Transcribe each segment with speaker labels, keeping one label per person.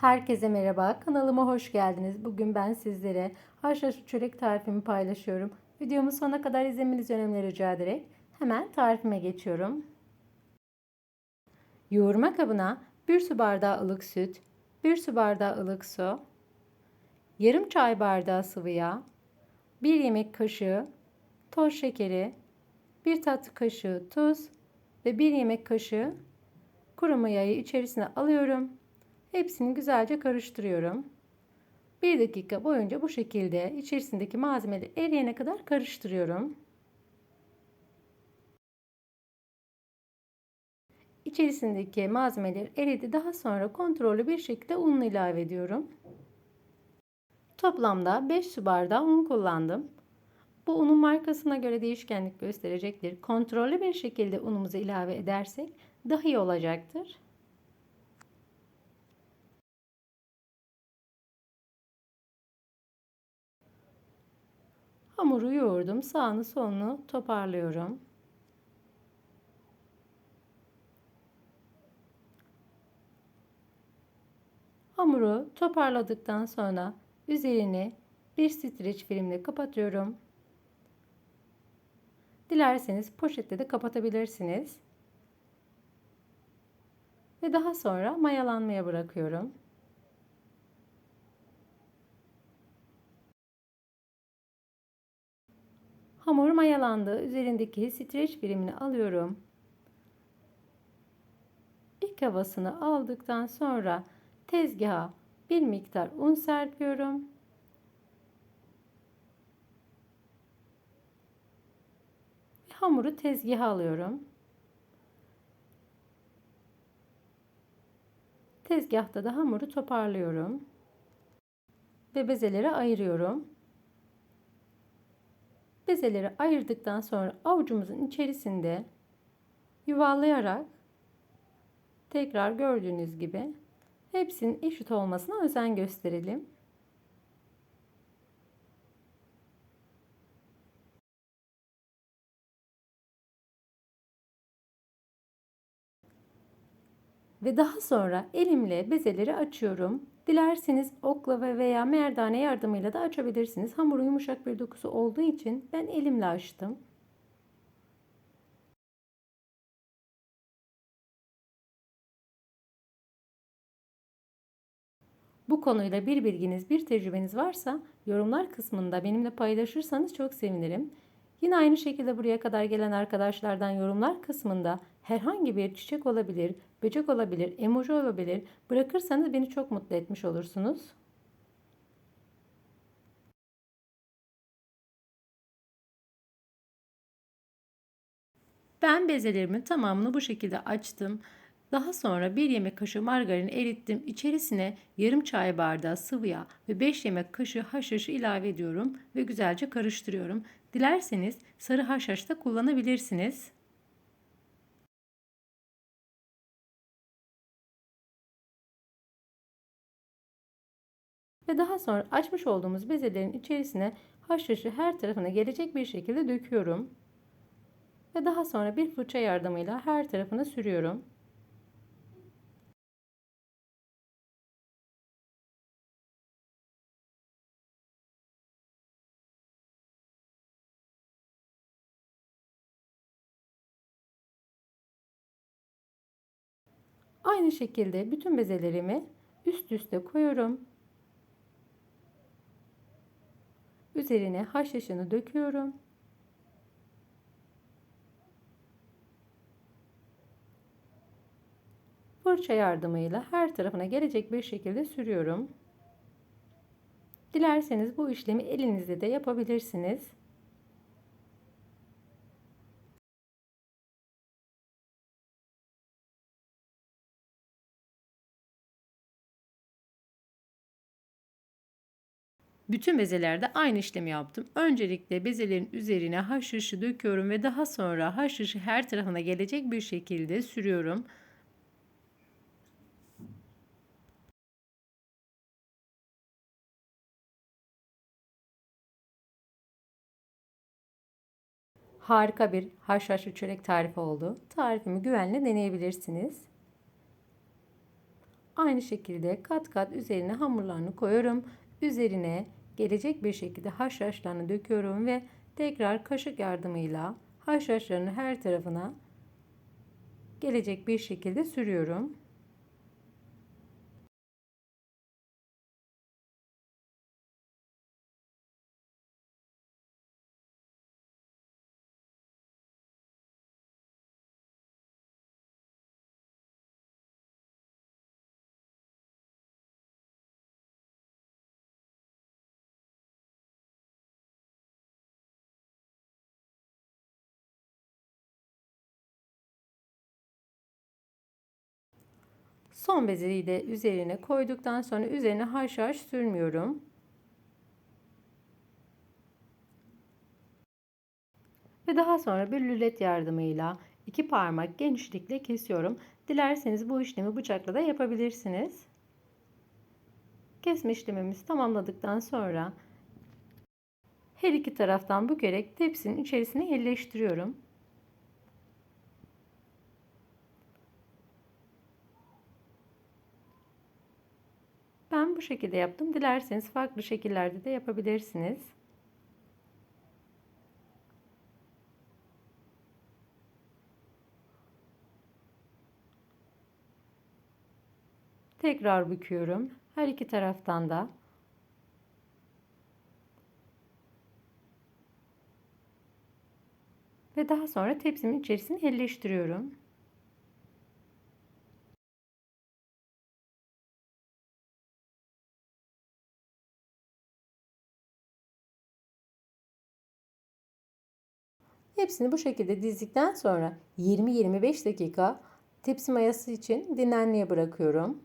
Speaker 1: Herkese merhaba, kanalıma hoş geldiniz. Bugün ben sizlere haşhaşlı çörek tarifimi paylaşıyorum. Videomu sonuna kadar izlemenizi önemli rica ederek hemen tarifime geçiyorum. Yoğurma kabına 1 su bardağı ılık süt, 1 su bardağı ılık su, yarım çay bardağı sıvı yağ, 1 yemek kaşığı toz şekeri, 1 tatlı kaşığı tuz ve 1 yemek kaşığı kuru mayayı içerisine alıyorum. Hepsini güzelce karıştırıyorum. 1 dakika boyunca bu şekilde içerisindeki malzemeleri eriyene kadar karıştırıyorum. İçerisindeki malzemeler eridi. Daha sonra kontrollü bir şekilde ununu ilave ediyorum. Toplamda 5 su bardağı un kullandım. Bu unun markasına göre değişkenlik gösterecektir. Kontrollü bir şekilde unumuzu ilave edersek daha iyi olacaktır. Hamuru yoğurdum. Sağını solunu toparlıyorum. Hamuru toparladıktan sonra üzerini bir streç filmle kapatıyorum. Dilerseniz poşetle de kapatabilirsiniz. Ve daha sonra mayalanmaya bırakıyorum. Hamur mayalandı. Üzerindeki streç birimini alıyorum. İlk havasını aldıktan sonra tezgaha bir miktar un serpiyorum. Hamuru tezgaha alıyorum. Tezgahta da hamuru toparlıyorum. Ve bezelere ayırıyorum. Bezeleri ayırdıktan sonra avucumuzun içerisinde yuvarlayarak tekrar gördüğünüz gibi hepsinin eşit olmasına özen gösterelim. Ve daha sonra elimle bezeleri açıyorum. Dilerseniz oklava veya merdane yardımıyla da açabilirsiniz. Hamuru yumuşak bir dokusu olduğu için ben elimle açtım. Bu konuyla bir bilginiz, bir tecrübeniz varsa yorumlar kısmında benimle paylaşırsanız çok sevinirim. Yine aynı şekilde buraya kadar gelen arkadaşlardan yorumlar kısmında herhangi bir çiçek olabilir, böcek olabilir, emoji olabilir bırakırsanız beni çok mutlu etmiş olursunuz. Ben bezelerimin tamamını bu şekilde açtım. Daha sonra 1 yemek kaşığı margarin erittim. İçerisine yarım çay bardağı sıvı yağ ve 5 yemek kaşığı haşhaşı ilave ediyorum ve güzelce karıştırıyorum. Dilerseniz sarı haşhaş da kullanabilirsiniz. Ve daha sonra açmış olduğumuz bezelerin içerisine haşhaşı her tarafına gelecek bir şekilde döküyorum. Ve daha sonra bir fırça yardımıyla her tarafına sürüyorum. Aynı şekilde bütün bezelerimi üst üste koyuyorum. Üzerine haşhaşını döküyorum. Fırça yardımıyla her tarafına gelecek bir şekilde sürüyorum. Dilerseniz bu işlemi elinizde de yapabilirsiniz. Bütün bezelerde aynı işlemi yaptım. Öncelikle bezelerin üzerine haşhaşı döküyorum ve daha sonra haşhaşı her tarafına gelecek bir şekilde sürüyorum. Harika bir haşhaşlı çörek tarifi oldu. Tarifimi güvenle deneyebilirsiniz. Aynı şekilde kat kat üzerine hamurlarını koyuyorum. Üzerine gelecek bir şekilde haşhaşlarını döküyorum ve tekrar kaşık yardımıyla haşhaşlarını her tarafına gelecek bir şekilde sürüyorum. Son beziyi de üzerine koyduktan sonra üzerine haşhaş sürmüyorum. Ve daha sonra bir lület yardımıyla iki parmak genişlikle kesiyorum. Dilerseniz bu işlemi bıçakla da yapabilirsiniz. Kesme işlemimizi tamamladıktan sonra her iki taraftan bükerek tepsinin içerisine yerleştiriyorum. Ben bu şekilde yaptım. Dilerseniz farklı şekillerde de yapabilirsiniz. Tekrar büküyorum. Her iki taraftan da ve daha sonra tepsimin içerisine yerleştiriyorum. Hepsini bu şekilde dizdikten sonra 20-25 dakika tepsi mayası için dinlenmeye bırakıyorum.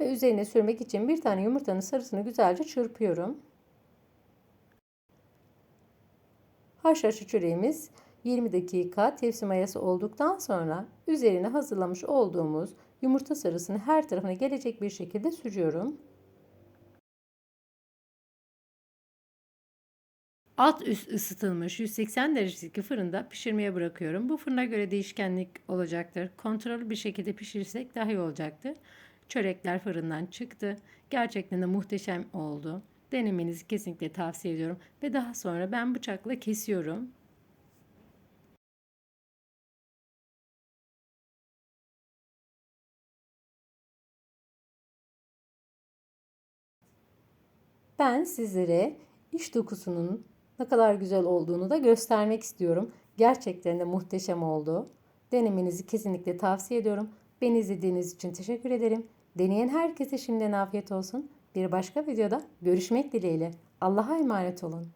Speaker 1: Ve üzerine sürmek için bir tane yumurtanın sarısını güzelce çırpıyorum. Haşhaşı çöreğimiz 20 dakika tepsi mayası olduktan sonra üzerine hazırlamış olduğumuz yumurta sarısını her tarafına gelecek bir şekilde sürüyorum. Alt üst ısıtılmış 180 derecelik fırında pişirmeye bırakıyorum. Bu fırına göre değişkenlik olacaktır. Kontrollü bir şekilde pişirirsek daha iyi olacaktır. Çörekler fırından çıktı. Gerçekten de muhteşem oldu. Denemenizi kesinlikle tavsiye ediyorum. Ve daha sonra ben bıçakla kesiyorum. Ben sizlere iç dokusunun ne kadar güzel olduğunu da göstermek istiyorum. Gerçekten de muhteşem oldu. Denemenizi kesinlikle tavsiye ediyorum. Beni izlediğiniz için teşekkür ederim. Deneyen herkese şimdiden afiyet olsun. Bir başka videoda görüşmek dileğiyle. Allah'a emanet olun.